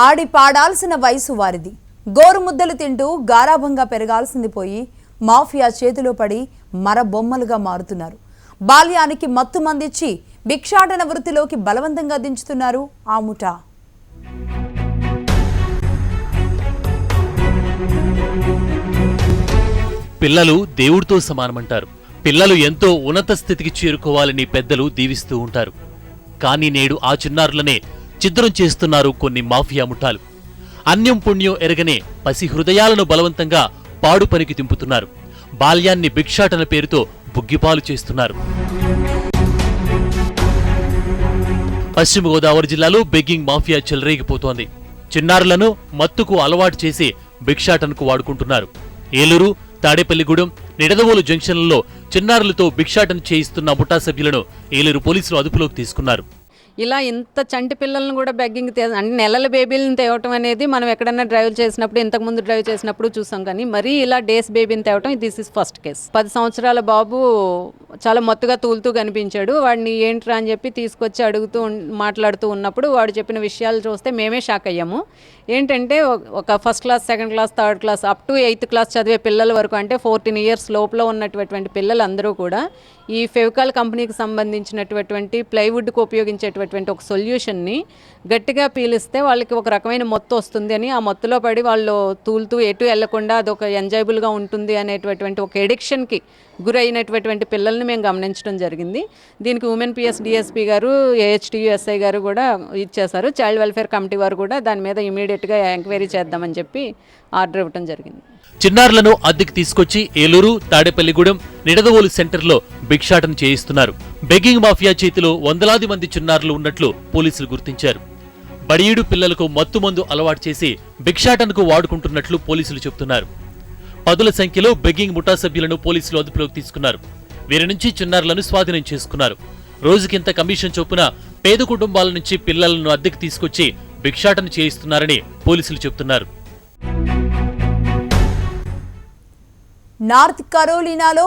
ఆడి పాడాల్సిన వయసు వారిది. గోరుముద్దలు తింటూ గారాభంగా పెరగాల్సింది పోయి మాఫియా చేతిలో పడి మర బొమ్మలుగా మారుతున్నారు. బాల్యానికి మత్తు మందిచ్చి భిక్షాటన వృత్తిలోకి బలవంతంగా దించుతున్నారు ఆ ముఠా. పిల్లలు దేవుడితో సమానమంటారు. పిల్లలు ఎంతో ఉన్నత స్థితికి చేరుకోవాలని పెద్దలు దీవిస్తూ ఉంటారు. కానీ నేడు ఆ చిన్నారులనే ఛిద్రం చేస్తున్నారు కొన్ని మాఫియా ముఠాలు. అన్యం పుణ్యం ఎరగనే పసి హృదయాలను బలవంతంగా పాడు పనికి దింపుతున్నారు. బాల్యాన్ని భిక్షాటన పేరుతో బుగ్గిపాలు చేస్తున్నారు. పశ్చిమ గోదావరి జిల్లాలో బెగ్గింగ్ మాఫియా చెలరేగిపోతోంది. చిన్నారులను మత్తుకు అలవాటు చేసి భిక్షాటనకు వాడుకుంటున్నారు. ఏలూరు తాడేపల్లిగూడెం నిడదవోలు జంక్షన్లలో చిన్నారులతో భిక్షాటన చేయిస్తున్న ముఠా సభ్యులను ఏలూరు పోలీసులు అదుపులోకి తీసుకున్నారు. ఇలా ఇంత చంటి పిల్లల్ని కూడా బెగ్గింగ్ తే అంటే నెలల బేబీలను తేవటం అనేది మనం ఎక్కడన్నా డ్రైవ్ చేసినప్పుడు ఇంతకుముందు డ్రైవ్ చేసినప్పుడు చూసాం కానీ మరీ ఇలా డేస్ బేబీని తేవటం దిస్ ఇస్ ఫస్ట్ కేస్ పది సంవత్సరాల బాబు చాలా మత్తుగా తూలుతూ కనిపించాడు. వాడిని ఏంట్రా అని చెప్పి తీసుకొచ్చి అడుగుతూ మాట్లాడుతూ ఉన్నప్పుడు వాడు చెప్పిన విషయాలు చూస్తే మేమే షాక్ అయ్యాము. ఏంటంటే ఒక- first class second class third class up to eighth class చదివే పిల్లల వరకు అంటే ఫోర్టీన్ ఇయర్స్ లోపల ఉన్నటువంటి పిల్లలందరూ కూడా ఈ ఫెవికాల్ కంపెనీకి సంబంధించినటువంటి ప్లైవుడ్కు ఉపయోగించేటటువంటి ఒక సొల్యూషన్ని గట్టిగా పీలిస్తే వాళ్ళకి ఒక రకమైన మొత్తం వస్తుంది అని ఆ మొత్తులో పడి వాళ్ళు తూలుతూ ఎటు వెళ్ళకుండా అదొక ఎంజాయబుల్గా ఉంటుంది అనేటటువంటి ఒక ఎడిక్షన్కి గురైనటువంటి పిల్లల్ని మేము గమనించడం జరిగింది. దీనికి ఉమెన్ పిఎస్ డిఎస్పీ గారు ఏహెచ్టియుఎస్ఐ గారు కూడా ఇచ్చేశారు. చైల్డ్ వెల్ఫేర్ కమిటీ వారు కూడా దాని మీద ఇమీడియట్గా ఎంక్వైరీ చేద్దామని చెప్పి ఆర్డర్ ఇవ్వడం జరిగింది. చిన్నారులను అద్దెకి తీసుకొచ్చి ఏలూరు తాడేపల్లిగూడెం నిడదవోలు సెంటర్లో భిక్షాటన చేయిస్తున్నారు. బెగ్గింగ్ మాఫియా చేతిలో వందలాది మంది చిన్నారులు ఉన్నట్లు పోలీసులు గుర్తించారు. బడియుడు పిల్లలకు మత్తుమందు అలవాటు చేసి భిక్షాటనకు వాడుకుంటున్నట్లు పోలీసులు చెబుతున్నారు. పదుల సంఖ్యలో బెగ్గింగ్ ముఠా సభ్యులను పోలీసులు అదుపులోకి తీసుకున్నారు. వీరి నుంచి చిన్నారులను స్వాధీనం చేసుకున్నారు. రోజుకింత కమిషన్ చొప్పున పేద కుటుంబాల నుంచి పిల్లలను అద్దెకు తీసుకొచ్చి భిక్షాటన చేయిస్తున్నారని పోలీసులు చెబుతున్నారు. నార్త్ కరోలినాలో